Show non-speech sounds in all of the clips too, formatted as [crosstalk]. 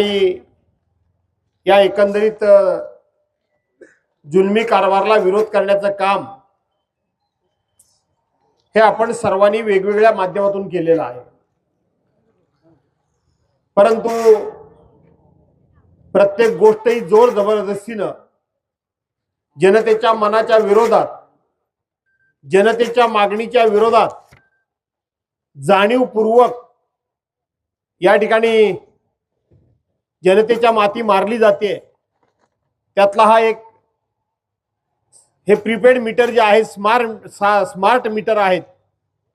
या एकंदरीत जुलमी कारभारला विरोध करण्याचं काम हे आपण सर्वांनी वेगवेगळ्या माध्यमातून केलेलं आहे. परंतु प्रत्येक गोष्ट ही जोर जबरदस्तीनं जनतेच्या मनाच्या विरोधात जनतेच्या मागणीच्या विरोधात जाणीवपूर्वक या ठिकाणी जनतेच्या माती मारली जाते. त्यातला हा एक हे प्रीपेड मीटर जे आहे स्मार्ट स्मार्ट मीटर आहेत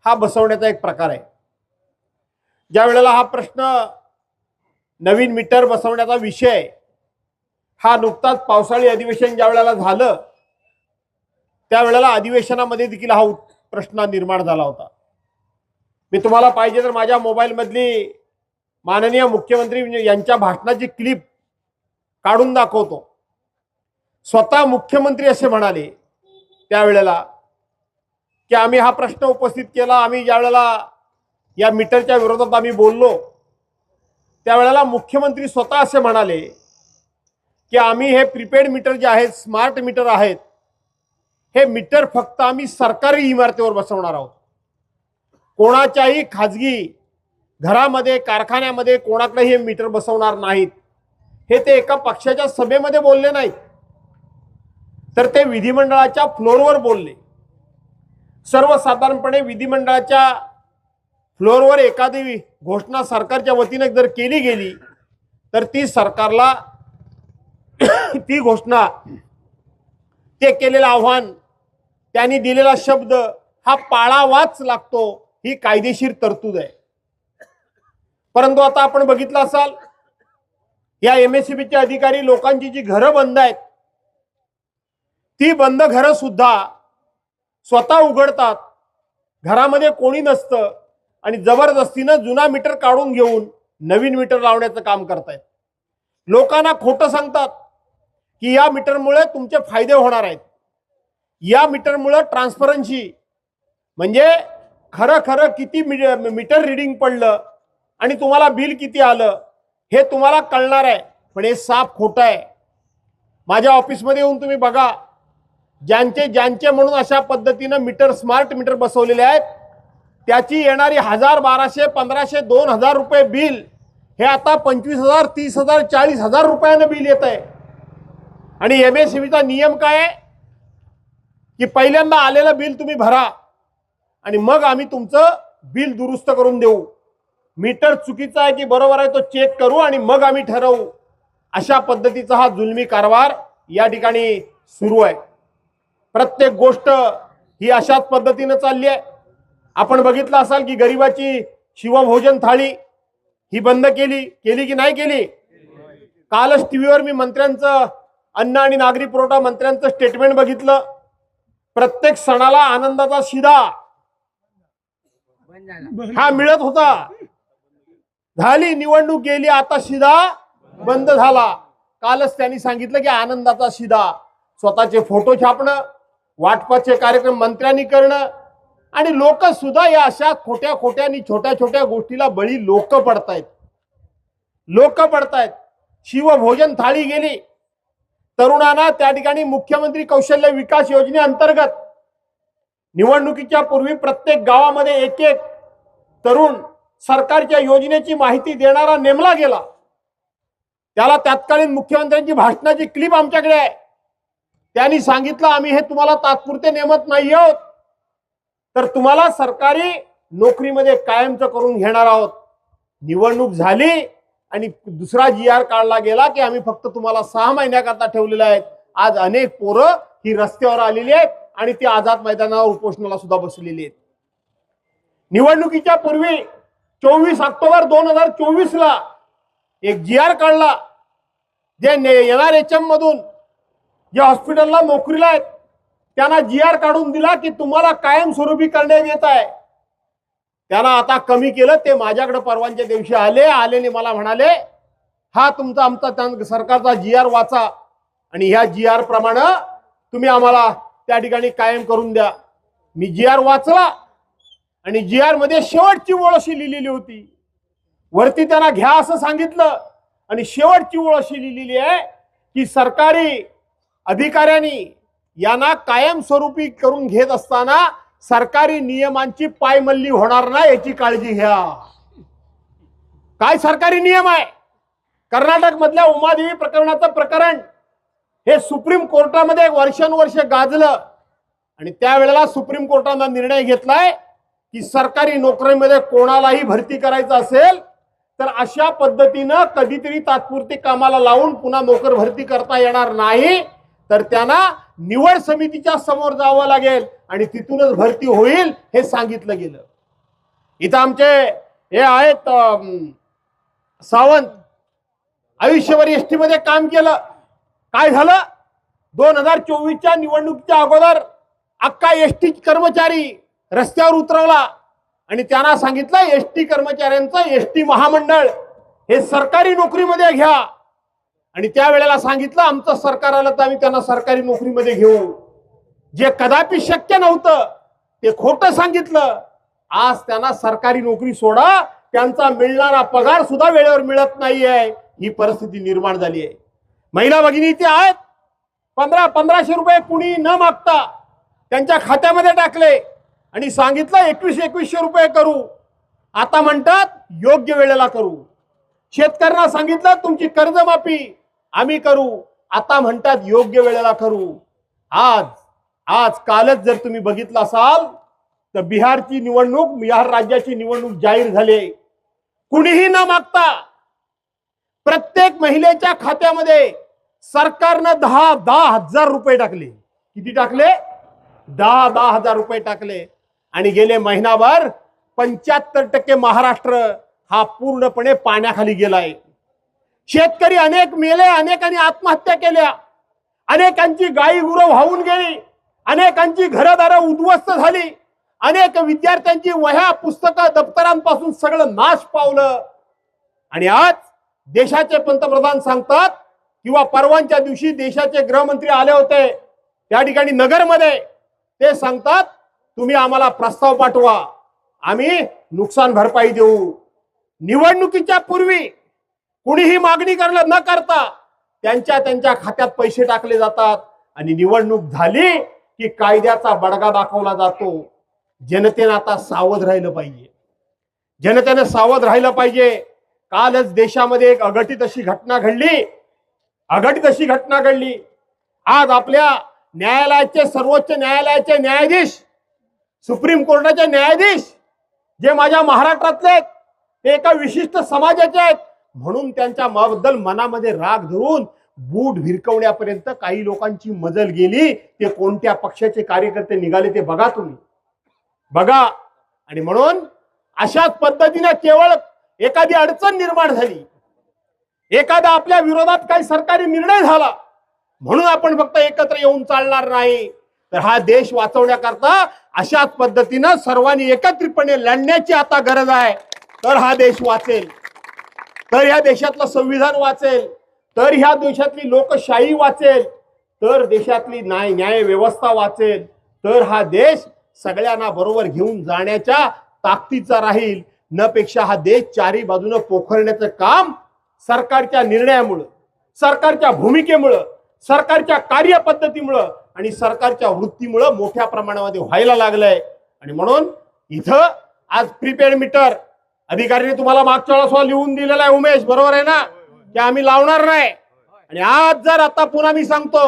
हा बसवण्याचा एक प्रकार आहे. ज्या वेळेला हा प्रश्न नवीन मीटर बसवण्याचा विषय हा नुकताच पावसाळी अधिवेशन ज्या वेळेला झालं त्यावेळेला अधिवेशनामध्ये देखील हा प्रश्न निर्माण झाला होता. मी तुम्हाला पाहिजे तर माझ्या मोबाईलमधली माननीय मुख्यमंत्री यांच्या भाषणाची क्लिप काढून दाखवतो. स्वतः मुख्यमंत्री असे म्हणाले त्यावेळेला की आम्ही हा प्रश्न उपस्थित केला आम्ही ज्यावेळेला या मीटरच्या विरोधात आम्ही बोललो त्यावेळेला मुख्यमंत्री स्वतः असे म्हणाले की आम्ही हे प्रीपेड मीटर जे आहेत स्मार्ट मीटर आहेत हे मीटर फक्त आम्ही सरकारी इमारतीवर बसवणार आहोत. कोणाच्याही खाजगी घरामध्ये कारखान्यामध्ये कोणाकडे हे मीटर बसवणार नाहीत? हे ते एका पक्षाच्या सभेमध्ये बोलले नाहीत. तर ते विधिमंडळाच्या फ्लोअरवर बोलले. सर्वसाधारणपणे विधिमंडळाच्या फ्लोअरवर एखादी घोषणा सरकारच्या वतीने जर केली गेली तर ती सरकारला [coughs] ती घोषणा ते केलेलं आव्हान त्यांनी दिलेला शब्द हा पाळावाच लागतो ही कायदेशीर तरतूद आहे. परंतु आता आपण बघितलं असाल या एम एस चे अधिकारी लोकांची जी घरं बंद आहेत ती बंद घरं सुद्धा स्वतः उघडतात. घरामध्ये कोणी नसतं आणि जबरदस्तीनं जुना मीटर काढून घेऊन नवीन मीटर लावण्याचं काम करतायत. लोकांना खोटं सांगतात की या मीटरमुळे तुमचे फायदे होणार आहेत. या मीटरमुळे ट्रान्सपरन्सी म्हणजे खरं खरं किती मी- मीटर रिडिंग पडलं आणि तुम्हाला बिल किती आलं हे तुम्हाला कळणार आहे. पण हे साफ खोटं आहे. माझ्या ऑफिसमध्ये येऊन तुम्ही बघा. ज्यांचे ज्यांचे म्हणून अशा पद्धतीनं मीटर स्मार्ट मीटर बसवलेले आहेत त्याची येणारी हजार बाराशे पंधराशे दोन हजार रुपये बिल हे आता पंचवीस हजार तीस हजार चाळीस हजार रुपयानं बिल येत आहे. आणि एम एस नियम काय आहे? की पहिल्यांदा आलेलं बिल तुम्ही भरा. आणि मग आम्ही तुमचं बिल दुरुस्त करून देऊ. मीटर चुकीचा आहे की बरोबर आहे तो चेक करू आणि मग आम्ही ठरवू. अशा पद्धतीचा हा जुलमी कारभार या ठिकाणी सुरू आहे. प्रत्येक गोष्ट ही अशाच पद्धतीनं चालली आहे. आपण बघितलं असाल की गरिबाची शिवभोजन थाळी ही बंद केली केली की नाही केली? कालच टीव्हीवर मी मंत्र्यांचं अन्न आणि नागरी पुरवठा मंत्र्यांचं स्टेटमेंट बघितलं. प्रत्येक सणाला आनंदाचा शिदा हा मिळत होता. झाली निवडणूक गेली आता शिदा बंद झाला. कालच त्यांनी सांगितलं की आनंदाचा शिदा स्वतःचे फोटो छापणं वाटपाचे कार्यक्रम मंत्र्यांनी करणं आणि लोक सुद्धा या अशा खोट्या खोट्या आणि छोट्या छोट्या गोष्टीला बळी लोक पडतायत. लोक पडतायत. शिवभोजन थाळी गेली. तरुणांना त्या ठिकाणी मुख्यमंत्री कौशल्य विकास योजनेअंतर्गत निवडणुकीच्या पूर्वी प्रत्येक गावामध्ये एक एक तरुण सरकारच्या योजनेची माहिती देणारा नेमला गेला. त्याला तत्कालीन मुख्यमंत्र्यांची भाषणाची क्लिप आमच्याकडे आहे. त्यांनी सांगितलं आम्ही हे तुम्हाला तात्पुरते नेमत नाही आहोत. तर तुम्हाला सरकारी नोकरीमध्ये कायमचं करून घेणार आहोत. निवडणूक झाली आणि दुसरा जी आर काढला गेला की आम्ही फक्त तुम्हाला सहा महिन्याकरता ठेवलेले आहेत. आज अनेक पोरं ही रस्त्यावर आलेली आहेत आणि ती आझाद मैदानावर उपोषणाला सुद्धा बसलेली आहेत. निवडणुकीच्या पूर्वी चोवीस ऑक्टोबर दोन हजार चोवीस ला एक जी आर काढला. जे एन आर एच एम मधून जे हॉस्पिटलला नोकरीला आहेत त्यांना जी आर काढून दिला की तुम्हाला कायमस्वरूपी करण्यात येत आहे. त्याला आता कमी केलं ते माझ्याकडे परवानच्या दिवशी आले आलेले मला म्हणाले हा तुमचा आमचा त्या- सरकारचा जी आर वाचा आणि ह्या जी आर प्रमाणे तुम्ही आम्हाला त्या ठिकाणी कायम करून द्या. मी जी आर वाचला आणि जी आरमध्ये शेवटची ओळ अशी लिहिलेली होती. वरती त्यांना घ्या असं सांगितलं आणि शेवटची ओळ अशी लिहिलेली आहे की सरकारी अधिकाऱ्यांनी यांना कायमस्वरूपी करून घेत असताना सरकारी नियमांची पायमल्ली होणार नाही याची काळजी घ्या. काय सरकारी नियम आहे? कर्नाटक मधल्या उमादेवी प्रकरणाचं प्रकरण. हे सुप्रीम कोर्टामध्ये वर्षानुवर्ष गाजलं. आणि त्यावेळेला सुप्रीम कोर्टानं निर्णय घेतलाय. की सरकारी नोकरीमध्ये कोणालाही भरती करायचं असेल तर अशा पद्धतीनं कधीतरी तात्पुरती कामाला लावून पुन्हा नोकर भरती करता येणार नाही तर त्यांना निवड समितीच्या समोर जावं लागेल आणि तिथूनच भरती होईल हे सांगितलं गेलं. इथं आमचे हे आहेत सावंत आयुष्यभर एस टी मध्ये काम केलं. काय झालं? दोन हजार चोवीसच्या निवडणुकीच्या अगोदर अख्खा एस टी कर्मचारी रस्त्यावर उतरवला. आणि त्यांना सांगितलं एस टी कर्मचाऱ्यांचं एस टी महामंडळ हे सरकारी नोकरीमध्ये घ्या. आणि त्यावेळेला सांगितलं आमचं सरकार आलं तर आम्ही त्यांना सरकारी नोकरीमध्ये घेऊ. जे कदापि शक्य नव्हतं ते खोटं सांगितलं. आज त्यांना सरकारी नोकरी सोडा त्यांचा मिळणारा पगार सुद्धा वेळेवर मिळत नाहीये. ही परिस्थिती निर्माण झाली आहे. महिला भगिनी इथे आहेत. पंधरा पंधराशे रुपये कुणी न मागता त्यांच्या खात्यामध्ये टाकले. आणि सांगितलं एकवीस एकवीसशे रुपये करू. आता म्हणतात योग्य वेळेला करू. शेतकऱ्यांना सांगितलं तुमची कर्जमाफी आम्ही करू. आता म्हणतात योग्य वेळेला करू. आज आज कालच जर तुम्ही बघितलं असाल तर बिहारची निवडणूक बिहार राज्याची निवडणूक जाहीर झाली. कुणीही न मागता प्रत्येक महिलेच्या खात्यामध्ये सरकारनं दहा दहा हजार रुपये टाकले. किती टाकले? दहा दहा हजार रुपये टाकले. आणि गेले महिनाभर पंच्याहत्तर टक्के महाराष्ट्र हा पूर्णपणे पाण्याखाली गेलाय. शेतकरी अनेक मेले अनेकांनी आत्महत्या केल्या. अनेकांची गायी गुरं वाहून गेली. अनेकांची घरदारं उद्ध्वस्त झाली. अनेक विद्यार्थ्यांची वह्या पुस्तकं दप्तरांपासून सगळं नाश पावलं. आणि आज देशाचे पंतप्रधान सांगतात किंवा परवांच्या दिवशी देशाचे गृहमंत्री आले होते. त्या ठिकाणी नगरमध्ये ते सांगतात तुम्ही आम्हाला प्रस्ताव पाठवा. आम्ही नुकसान भरपाई देऊ. निवडणुकीच्या पूर्वी कुणीही मागणी करलं न करता त्यांच्या त्यांच्या खात्यात पैसे टाकले जातात. आणि निवडणूक झाली की कायद्याचा बडगा दाखवला जातो. जनतेनं आता सावध राहिलं पाहिजे. जनतेनं सावध राहिलं पाहिजे. कालच देशामध्ये एक अघटित अशी घटना घडली. अघटित अशी घटना घडली. आज आपल्या न्यायालयाचे सर्वोच्च न्यायालयाचे न्यायाधीश सुप्रीम कोर्टाचे न्यायाधीश जे माझ्या महाराष्ट्रातले आहेत ते एका विशिष्ट समाजाचे आहेत म्हणून त्यांच्या माबद्दल मनामध्ये राग धरून बूट भिरकवण्यापर्यंत काही लोकांची मजल गेली ते कोणत्या पक्षाचे कार्यकर्ते निघाले ते बघा तुम्ही. बघा. आणि म्हणून अशाच पद्धतीने केवळ एखादी अडचण निर्माण झाली. एखादा आपल्या विरोधात काही सरकारी निर्णय झाला म्हणून आपण फक्त एकत्र येऊन चालणार नाही. तर हा देश वाचवण्याकरता अशाच पद्धतीनं सर्वांनी एकत्रितपणे लढण्याची आता गरज आहे. तर हा देश वाचेल. तर ह्या देशातलं संविधान वाचेल. तर ह्या देशातली लोकशाही वाचेल. तर देशातली न्याय न्याय व्यवस्था वाचेल. तर हा देश सगळ्यांना बरोबर घेऊन जाण्याच्या ताकदीचा राहील. न पेक्षा हा देश चारी बाजूनं पोखरण्याचं काम सरकारच्या निर्णयामुळं सरकारच्या भूमिकेमुळं सरकारच्या कार्यपद्धतीमुळं आणि सरकारच्या वृत्तीमुळं मोठ्या प्रमाणामध्ये व्हायला लागलंय. आणि म्हणून इथं आज प्रीपेड मीटर अधिकाऱ्याने तुम्हाला मागच्या वेळेस लिहून दिलेला आहे उमेश बरोबर आहे ना? की आम्ही लावणार नाही. आणि आज जर आता पुन्हा मी सांगतो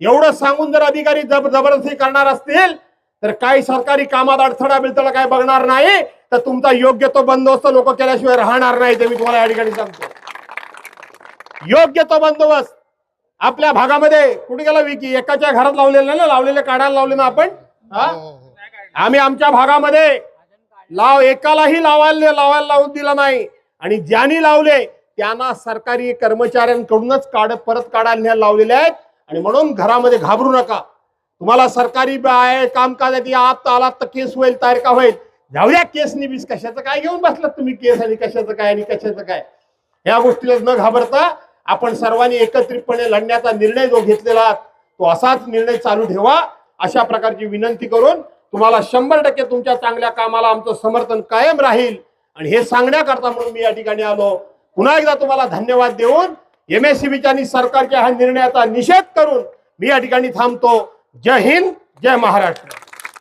एवढं सांगून जर अधिकारी जबरदस्ती करणार असतील तर काही सरकारी कामात अडथळा बिळथळा काय बघणार नाही तर तुमचा योग्य तो बंदोबस्त लोक केल्याशिवाय राहणार नाही ते मी तुम्हाला या ठिकाणी सांगतो. योग्य तो बंदोबस्त आपल्या भागामध्ये कुठे गेला विकी? एकाच्या घरात लावलेलं ना? लावलेले काढायला लावले ना आपण? हा? आम्ही आमच्या भागामध्ये लाव एकालाही लावायला लावायला लावून दिला नाही. आणि ज्यांनी लावले त्यांना सरकारी कर्मचाऱ्यांकडूनच काढ परत काढायला लावलेले आहेत. आणि म्हणून घरामध्ये घाबरू नका. तुम्हाला सरकारी आहे कामकाज आहे आत आलात तर केस होईल तारखा होईल? जाऊ द्या केस निबीस कशाचं? काय घेऊन बसलात तुम्ही? केस आणि कशाचं काय आणि कशाचं काय? ह्या गोष्टीला न घाबरता आपण सर्वांनी एकत्रितपणे लढण्याचा निर्णय जो घेतलेला आहात, तो असाच निर्णय चालू ठेवा. अशा प्रकारची विनंती करून तुम्हाला शंभर टक्के तुमच्या चांगल्या कामाला आमचं समर्थन कायम राहील. आणि हे सांगण्याकरता म्हणून मी या ठिकाणी आलो. पुन्हा एकदा तुम्हाला धन्यवाद देऊन एमएससीबीच्या आणि सरकारच्या ह्या निर्णयाचा निषेध करून मी या ठिकाणी थांबतो. जय हिंद जय महाराष्ट्र.